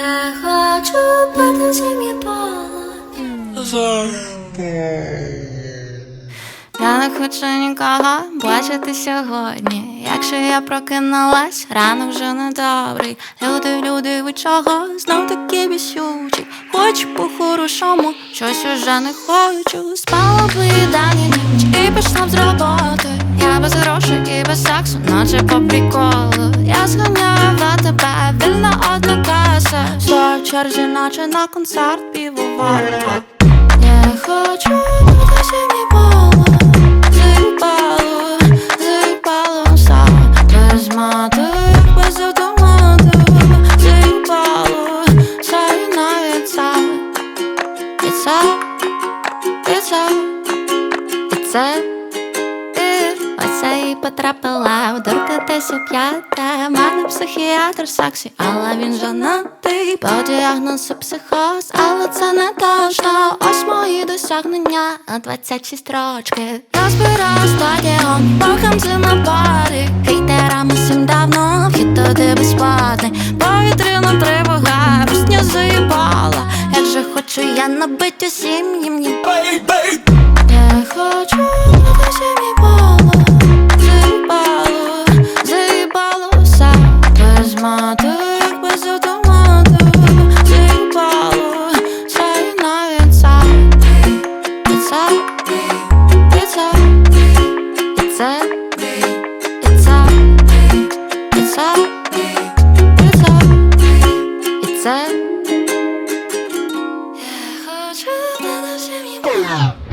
Я хочу бути сім'ї пола. Я не хочу нікого бачити сьогодні. Якщо я прокинулась, ранок вже недобрий. Люди, люди, ви чого? Знов такі бісючі. Хочу по-хорошому, щось уже не хочу. Спала б і ніч і пішла б з роботи. Я без грошей і без сексу, наче по приколу. Черзі, наче на концерт півоварка. Я хочу бути сім'ї пола. Заїбало, заїбало все Без мати, без автомату Заїбало, все і навіть це І це, і це, і це і потрапила в дурка десь у п'яте Мене психіатр сексі, але він жанатий По діагнозу психоз, але це не точно. Ось мої досягнення на 26 рочки Я збираю стадіон, бахам на парі Хейтерам усім давно, вхід туди безплатний Повітряна тривога, русня заїбала. Як же хочу я набити усім їм їм я хочу бути out.